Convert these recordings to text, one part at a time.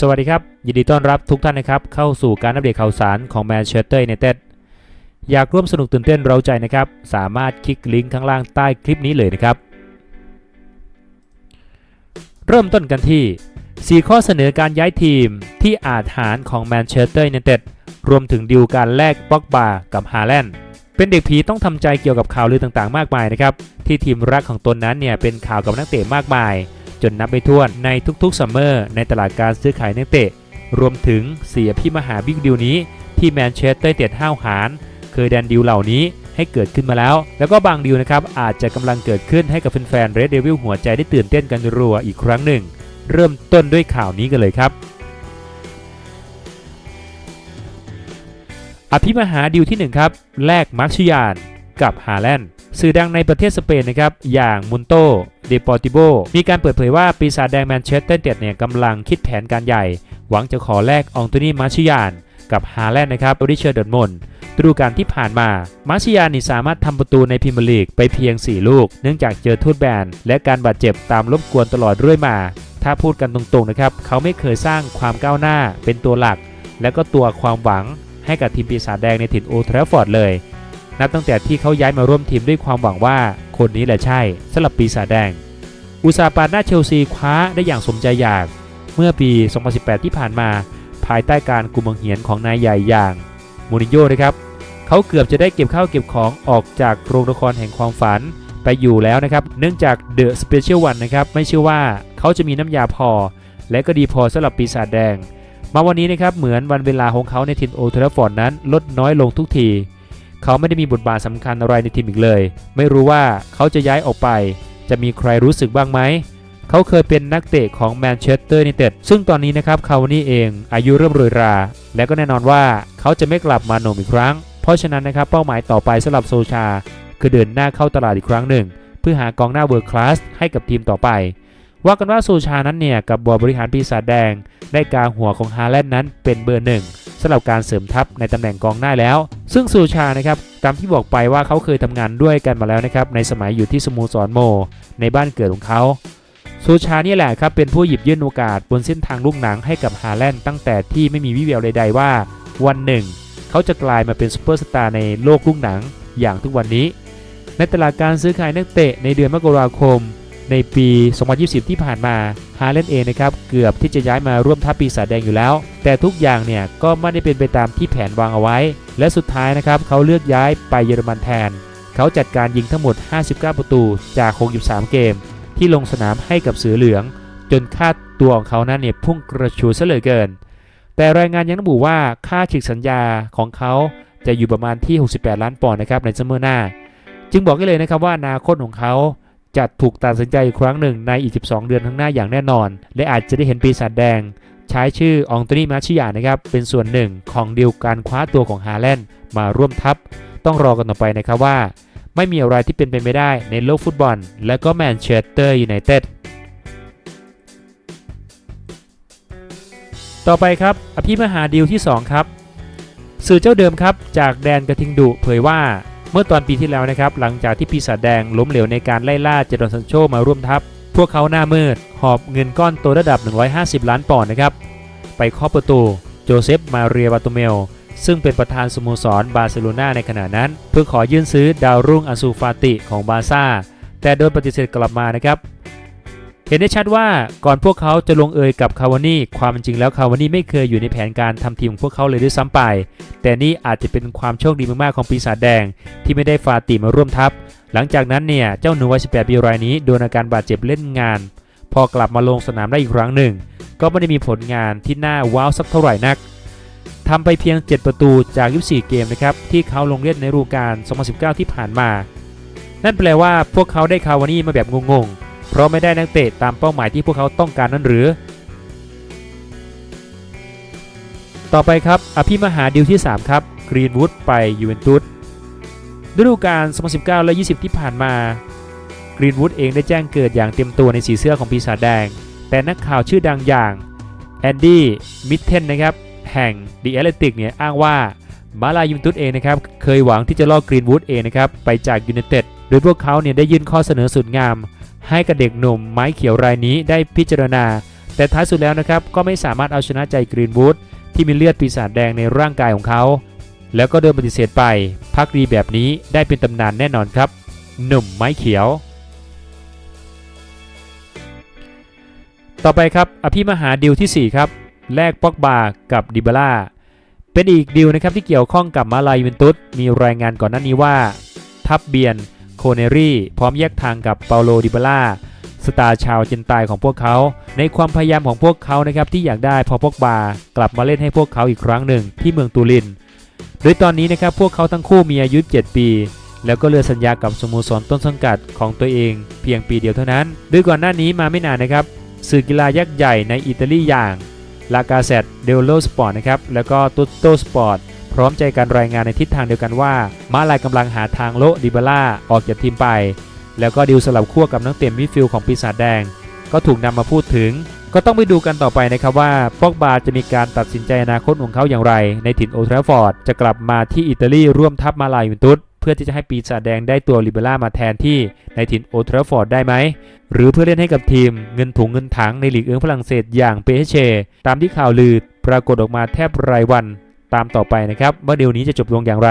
สวัสดีครับ ยินดีต้อนรับทุกท่านนะครับ เข้าสู่การอัปเดตข่าวสารของแมนเชสเตอร์ยูไนเต็ดอยากร่วมสนุกตื่นเต้นเร้าใจนะครับ สามารถคลิกลิงก์ข้างล่างใต้คลิปนี้เลยนะครับ เริ่มต้นกันที่ 4 ข้อเสนอการย้ายทีมที่อาจหารของแมนเชสเตอร์ยูไนเต็ดรวมถึงดีลการแลกบ็อกบากับฮาแลนด์เป็นเด็กผีต้องทำใจเกี่ยวกับข่าวลือต่างๆ มากมายนะครับที่ทีมรักของตนนั้นเนี่ยเป็นข่าวกับนักเตะมากมาย จนนับไม่ถ้วนในทุกๆซัมเมอร์ในตลาดการซื้อขายนักเตะ รวมถึงเสียพี่มหาบิ๊กดิวนี้ ที่แมนเชสเตอร์เต็ดห้าวหาร เคยแดนดิวเหล่านี้ให้เกิดขึ้นมาแล้ว แล้วก็บางดิวนะครับอาจจะกำลังเกิดขึ้นให้กับแฟนๆเรดเดวิลหัวใจได้ตื่นเต้นกันรัวอีกครั้งหนึ่ง เริ่มต้นด้วยข่าวนี้กันเลยครับ อภิมหาดิวที่1ครับแลกมาร์ชิยานกับฮาแลนด์ สื่อดังในประเทศสเปนนะครับ อย่างมุนโตเดปอร์ติโบมีการเปิดเผยว่าปีศาจแดงแมนเชสเตอร์เต็ดเนี่ยกำลังคิดแผนการใหญ่ หวังจะขอแลกอองโตนีมาชิยาน กับฮาแลนด์นะครับริเชอร์ดดมอนฤดูกาลที่ผ่านมา มาชิยานี่สามารถทำประตูในพรีเมียร์ลีกไปเพียง 4 ลูก เนื่องจากเจอโทษแบน และการบาดเจ็บตามรบกวนตลอดเรื่อยมา ถ้าพูดกันตรงๆนะครับ เขาไม่เคยสร้างความก้าวหน้าเป็นตัวหลัก และก็ตัวความหวังให้กับทีมปีศาจแดงในถิ่นโอทราฟอร์ดเลย นับตั้งแต่ที่เขาย้ายมาร่วมทีมด้วยความหวังว่าคนนี้แหละใช่สำหรับปีศาจแดง อุตสาปาหน้าเชลซีคว้าได้อย่างสมใจอยาก เมื่อปี 2018 ที่ผ่านมา ภายใต้การกุมบังเหียนของนายใหญ่อย่างมูรินโญ่นะครับเขาเกือบจะได้เก็บข้าวเก็บของออกจากโรงละครแห่งความฝันไปอยู่แล้วนะครับ เนื่องจากเดอะสเปเชียลวันนะครับไม่เชื่อว่าเขาจะมีน้ำยาพอ และก็ดีพอสำหรับปีศาจแดง มาวันนี้นะครับเหมือนวันเวลาของเขาในทีมโอลด์แทราฟฟอร์ดนั้นลดน้อยลงทุกที เขาไม่ได้มีบทบาทสำคัญอะไรในทีมอีกเลย ไม่รู้ว่าเขาจะย้ายออกไป จะมีใครรู้สึกบ้างไหม เขาเคยเป็นนักเตะของแมนเชสเตอร์ยูไนเต็ดซึ่งตอนนี้นะครับเขานี่เองอายุเริ่มโรยรา และก็แน่นอนว่าเขาจะไม่กลับมาโหนมอีกครั้ง เพราะฉะนั้นนะครับเป้าหมายต่อไปสำหรับโซชา คือเดินหน้าเข้าตลาดอีกครั้งหนึ่ง เพื่อหากองหน้าเวิร์คลาสให้กับทีมต่อไปว่ากันว่าโซชานั้นเนี่ยกับบอร์บริหารปีศาจแดง ได้กาหัวของฮาแลนด์นั้นเป็นเบอร์หนึ่ง สำหรับการเสริมทัพในตำแหน่งกองหน้าแล้ว ซึ่งซูชานะครับตามที่บอกไปว่าเขาเคยทำงานด้วยกันมาแล้วนะครับในสมัยอยู่ที่สโมสรโม ในบ้านเกิดของเขาซูชานี่แหละครับเป็นผู้หยิบยื่นโอกาสบนเส้นทางลูกหนังให้กับฮาแลนด์ตั้งแต่ที่ไม่มีวิแววใดๆว่า วันหนึ่ง เขาจะกลายมาเป็นซูเปอร์สตาร์ในโลกลูกหนังอย่างทุกวันนี้ ในตลาดการซื้อขายนักเตะในเดือนมกราคม ในปี 2020 ที่ผ่านมาฮาเลนเองนะครับเกือบที่จะย้ายมาร่วมทัพปีศาจแดงอยู่แล้ว แต่ทุกอย่างเนี่ยก็ไม่ได้เป็นไปตามที่แผนวางเอาไว้ และสุดท้ายนะครับเขาเลือกย้ายไปเยอรมันแทน เขาจัดการยิงทั้งหมด 59 ประตูจาก 63 เกม ที่ลงสนามให้กับเสือเหลือง จนค่าตัวของเขานั้นเนี่ยพุ่งกระชูดซะเหลือเกิน แต่รายงานยังระบุว่าค่าฉีกสัญญาของเขาจะอยู่ประมาณที่ 68 ล้านปอนด์นะครับในซัมเมอร์หน้า จึงบอกได้เลยนะครับว่าอนาคตของเขา จะถูกตัดสินใจอีกครั้งหนึ่งในอีก 12 เดือนข้างหน้าอย่างแน่นอน และอาจจะได้เห็นปีศาจแดง ใช้ชื่ออองตนีมาชิยานะครับ เป็นส่วนหนึ่งของดีลการคว้าตัวของฮาแลนด์มาร่วมทัพ ต้องรอกันต่อไปนะครับว่า ไม่มีอะไรที่เป็นไปไม่ได้ในโลกฟุตบอล และก็แมนเชสเตอร์ยูไนเต็ดต่อไปครับ อภิมหาดีลที่ 2 ครับ สื่อเจ้าเดิมครับ จากแดนกระทิงดุเผยว่า เมื่อตอนปีที่แล้วนะครับหลังจากที่ปีศาจแดงล้มเหลวในการไล่ล่าเจดอนซันโชมาร่วมทัพ พวกเขาหน้ามืด หอบเงินก้อนโตระดับ 150 ล้านปอนด์นะครับไปเคาะประตูโจเซฟมาเรียบาโตเมล ซึ่งเป็นประธานสโมสรบาร์เซโลนาในขณะนั้น เพื่อขอยื่นซื้อดาวรุ่งอันซูฟาติของบาร์ซ่าแต่โดนปฏิเสธกลับมานะครับ เห็นได้ชัดว่าก่อนพวกเขาจะลงเอยกับคาวานี่ความจริงแล้วคาวานี่ไม่เคยอยู่ในแผนการทำทีมของพวกเขาเลยด้วยซ้ำไป แต่นี่อาจจะเป็นความโชคดีมากๆของปีศาจแดง ที่ไม่ได้ฟาติมาร่วมทัพ หลังจากนั้นเนี่ยเจ้าหนูวัย18ปีรายนี้โดนอาการบาดเจ็บเล่นงาน พอกลับมาลงสนามได้อีกครั้งหนึ่ง ก็ไม่ได้มีผลงานที่น่าว้าวสักเท่าไหร่นักทำไปเพียง 7 ประตูจาก 24 เกมนะครับที่เขาลงเล่นในฤดูกาล2019 ที่ผ่านมา นั่นแปลว่าพวกเขาได้คาวานี่มาแบบงงๆ เพราะไม่ได้นักเตะตามเป้าหมายที่พวกเขาต้องการนั่นหรือ ต่อไปครับ อภิมหาดิวที่ 3 ครับกรีนวูดไปยูเวนตุสฤดูกาล 2019 และ 20 ที่ผ่านมากรีนวูดเองได้แจ้งเกิดอย่างเต็มตัวในสีเสื้อของปีศาจแดง แต่นักข่าวชื่อดังอย่างแอนดี้มิทเทนนะครับแห่ง The Athletic เนี่ยอ้างว่ามาลายูเวนตุสเองนะครับเคยหวังที่จะล่อกรีนวูดเองนะครับไปจากยูไนเต็ดโดยพวกเขาเนี่ยได้ยื่นข้อเสนอสุดงาม ให้กับเด็กหนุ่มไม้เขียวรายนี้ได้พิจารณา แต่ท้ายสุดแล้วนะครับก็ไม่สามารถเอาชนะใจกรีนวูดที่มีเลือดปีศาจแดงในร่างกายของเขา แล้วก็เดินปฏิเสธไป พักดีแบบนี้ได้เป็นตำนานแน่นอนครับ หนุ่มไม้เขียว ต่อไปครับอภิมหาดิวที่ 4 ครับ แลกป็อกบากับดิบาล่าเป็นอีกดิวนะครับที่เกี่ยวข้องกับมาลายเวนตุสมีรายงานก่อนหน้านี้ว่า ทับเบียน โคเนรี่พร้อมแยกทางกับเปาโลดิบาล่าสตาร์ชาวเจนตายของพวกเขา ในความพยายามของพวกเขานะครับที่อยากได้พอพอกบากลับมาเล่นให้พวกเขาอีกครั้งหนึ่งที่เมืองตูริน โดยตอนนี้นะครับพวกเขาทั้งคู่มีอายุ 7 ปี แล้วก็เลือสัญญากับสโมสรต้นสังกัดของตัวเองเพียงปีเดียวเท่านั้น โดยก่อนหน้านี้มาไม่นานนะครับสื่อกีฬายักษ์ใหญ่ในอิตาลีอย่างลากาเซตเดลโลสปอร์ตนะครับแล้วก็ตุตโตสปอร์ต พร้อมใจการรายงานในทิศทางเดียวกันว่า มาลายกำลังหาทางโลดิบาล่าออกจากทีมไป แล้วก็ดิวสลับขั้วกับนักเตะมิดฟิลด์ของปีศาจแดง ก็ถูกนำมาพูดถึง ก็ต้องไปดูกันต่อไปนะครับว่าปอกบาจะมีการตัดสินใจอนาคตของเขาอย่างไร ในถิ่นโอทราฟฟอร์ดจะกลับมาที่อิตาลีร่วมทัพมาลายยูนตุสเพื่อที่จะให้ปีศาจแดงได้ตัวลิเบร่ามาแทนที่ในถิ่นโอทราฟฟอร์ดได้ไหม หรือเพื่อเล่นให้กับทีมเงินถุงเงินถังในหลีกเอิงฝรั่งเศสอย่างเปเช ตามที่ข่าวลือปรากฏออกมาแทบรายวัน ตามต่อไปนะครับว่าเดียวนี้จะจบลงอย่างไร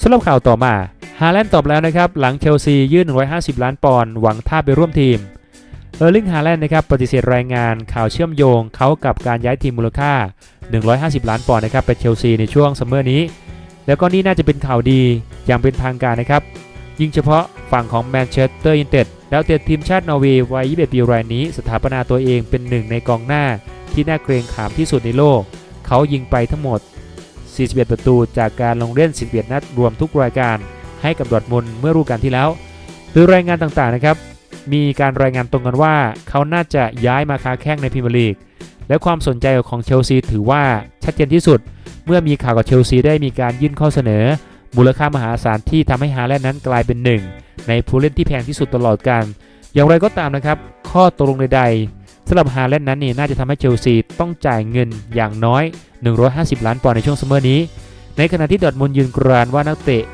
สำหรับข่าวต่อมาฮาแลนด์ตอบแล้วนะครับ หลังเชลซียื่น 150 ล้านปอนด์หวังท่าไปร่วมทีม เออร์ลิงฮาแลนด์นะครับปฏิเสธรายงานข่าวเชื่อมโยงเขากับการย้ายทีมมูลค่า 150 ล้านปอนด์นะครับไปเชลซีในช่วงซัมเมอร์นี้ แล้วก็นี่น่าจะเป็นข่าวดีอย่างเป็นทางการนะครับ ยิ่งเฉพาะฝั่งของแมนเชสเตอร์ยูไนเต็ดแล้วเตะทีมชาตินอร์เวย์วัย 21 ปีรายนี้ สถาปนาตัวเองเป็นหนึ่งในกองหน้า ที่น่าเกรงขามที่สุดในโลก เขายิงไปทั้งหมด 41 ประตูจากการลงเล่น 11 นัดรวมทุกรายการให้กับดอทมุนเมื่อฤดูกาลที่แล้ว โดยรายงานต่างๆนะครับ มีการรายงานตรงกันว่า เขาน่าจะย้ายมาค้าแข้งในพรีเมียร์ลีก และความสนใจของเชลซีถือว่าชัดเจนที่สุด เมื่อมีข่าวกับเชลซีได้มีการยื่นข้อเสนอ มูลค่ามหาศาลที่ทำให้ฮาแลนด์นั้นกลายเป็นหนึ่งในผู้เล่นที่แพงที่สุดตลอดกาลอย่างไรก็ตามนะครับ ข้อตกลงใดๆ สำหรับฮาแลนด์นั้นนี่น่าจะทำให้เชลซีต้องจ่ายเงินอย่างน้อย 150 ล้านปอนด์ในช่วงซัมเมอร์นี้ ในขณะที่ดอทมุนยืนกรานว่านักเตะ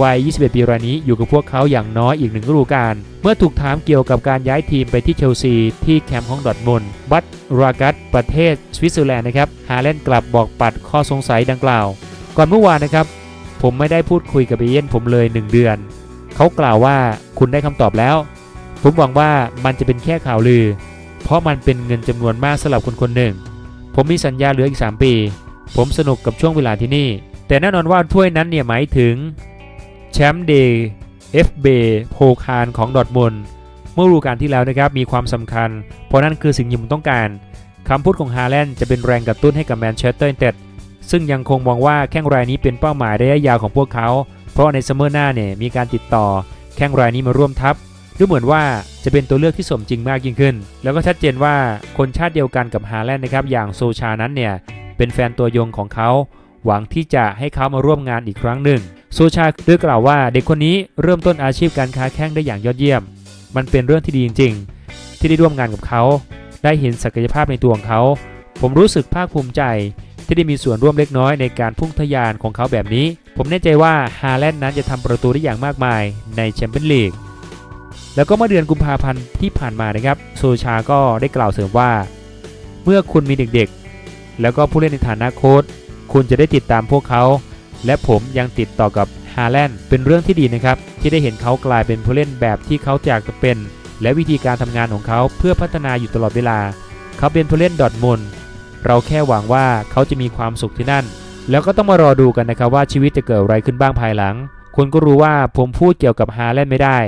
วัย 21 ปีรายนี้อยู่กับพวกเขาอย่างน้อยอีกหนึ่งฤดูกาล เมื่อถูกถามเกี่ยวกับการย้ายทีมไปที่เชลซี ที่แคมป์ของดอทมุนบัตรากัสประเทศสวิตเซอร์แลนด์นะครับฮาแลนด์กลับบอกปัดข้อสงสัยดังกล่าว ก่อนเมื่อวานนะครับผมไม่ได้พูดคุยกับเอเย่นผมเลย 1 เดือน เขากล่าวว่าคุณได้คำตอบแล้ว ผมหวังว่ามันจะเป็นแค่ข่าวลือ ราะมันเป็นเงินจำนวนมากสำหรับคนคนหนึ่ง ผมมีสัญญาเหลืออีก 3 ปี ผมสนุกกับช่วงเวลาที่นี่ แต่แน่นอนว่าถ้วยนั้นเนี่ยหมายถึงแชมป์เดย์เอฟเบโพคารของดอทมุนเมื่อฤดูกาลที่แล้วนะครับมีความสำคัญ เพราะนั่นคือสิ่งที่ผมต้องการคำพูดของฮาแลนด์จะเป็นแรงกระตุ้นให้กับแมนเชสเตอร์ยูไนเต็ดซึ่งยังคงมองว่าแข้งรายนี้เป็นเป้าหมายระยะยาวของพวกเขา เพราะในซัมเมอร์หน้าเนี่ยมีการติดต่อแข้งรายนี้มาร่วมทัพ ดูเหมือนว่าจะเป็นตัวเลือกที่สมจริงมากยิ่งขึ้น แล้วก็ชัดเจนว่าคนชาติเดียวกันกับฮาแลนด์นะครับอย่างโซชานั้นเนี่ยเป็นแฟนตัวยงของเขา หวังที่จะให้เขามาร่วมงานอีกครั้งหนึ่ง โซชาด้กล่าวว่าเด็กคนนี้เริ่มต้นอาชีพการค้าแข้งได้อย่างยอดเยี่ยม มันเป็นเรื่องที่ดีจริง ๆ ที่ได้ร่วมงานกับเขา ได้เห็นศักยภาพในตัวของเขา ผมรู้สึกภาคภูมิใจที่ได้มีส่วนร่วมเล็กน้อยในการพุ่งทะยานของเขาแบบนี้ ผมแน่ใจว่าฮาแลนด์นั้นจะทำประตูได้อย่างมากมายในแชมเปี้ยนลีก แล้วก็เมื่อเดือนกุมภาพันธ์ที่ผ่านมานะครับโซชาก็ได้กล่าวเสริมว่า เมื่อคุณมีเด็กๆ แล้วก็ผู้เล่นในฐานะโค้ชคุณจะได้ติดตามพวกเขา และผมยังติดต่อกับฮาแลนด์เป็นเรื่องที่ดีนะครับ ที่ได้เห็นเขากลายเป็นผู้เล่นแบบที่เขาอยากจะเป็น และวิธีการทำงานของเขาเพื่อพัฒนาอยู่ตลอดเวลา เขาเป็นผู้เล่นดอทมุนเราแค่หวังว่าเขาจะมีความสุขที่นั่น แล้วก็ต้องมารอดูกันนะครับว่าชีวิตจะเกิดอะไรขึ้นบ้างภายหลัง คุณก็รู้ว่าผมพูดเกี่ยวกับฮาแลนด์ไม่ได้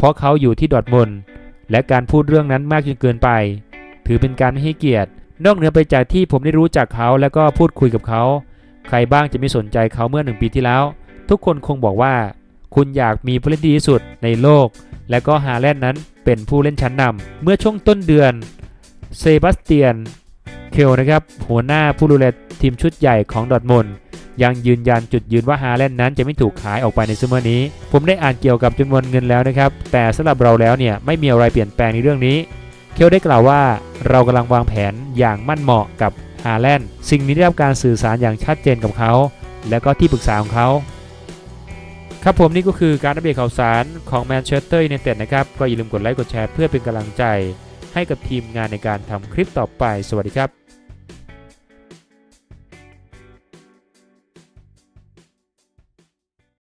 เพราะเขาอยู่ที่ดอร์ทมุนและการพูดเรื่องนั้นมากจนเกินไป ถือเป็นการไม่ให้เกียรติ นอกเหนือไปจากที่ผมได้รู้จักเขาแล้วก็พูดคุยกับเขา ใครบ้างจะไม่สนใจเขาเมื่อหนึ่งปีที่แล้ว ทุกคนคงบอกว่า คุณอยากมีผู้เล่นดีที่สุดในโลก และก็ฮาแลนด์นั้นเป็นผู้เล่นชั้นนำเมื่อช่วงต้นเดือนเซบาสเตียนเคลนะครับหัวหน้าผู้ดูแลทีมชุดใหญ่ของดอทมุนด์ ยังยืนยันจุดยืนว่าฮาแลนด์นั้นจะไม่ถูกขายออกไปในซัมเมอร์นี้ ผมได้อ่านเกี่ยวกับจำนวนเงินแล้วนะครับ แต่สำหรับเราแล้วเนี่ยไม่มีอะไรเปลี่ยนแปลงในเรื่องนี้ เคลได้กล่าวว่าเรากำลังวางแผนอย่างมั่นเหมาะกับฮาแลนด์สิ่งนี้ได้รับการสื่อสารอย่างชัดเจนกับเขา และก็ที่ปรึกษาของเขา ครับผมนี่ก็คือการอัปเดตข่าวสารของแมนเชสเตอร์ยูไนเต็ดนะครับ ก็อย่าลืมกดไลค์กดแชร์เพื่อเป็นกำลังใจ ให้กับทีมงานในการทำคลิปต่อไป สวัสดีครับ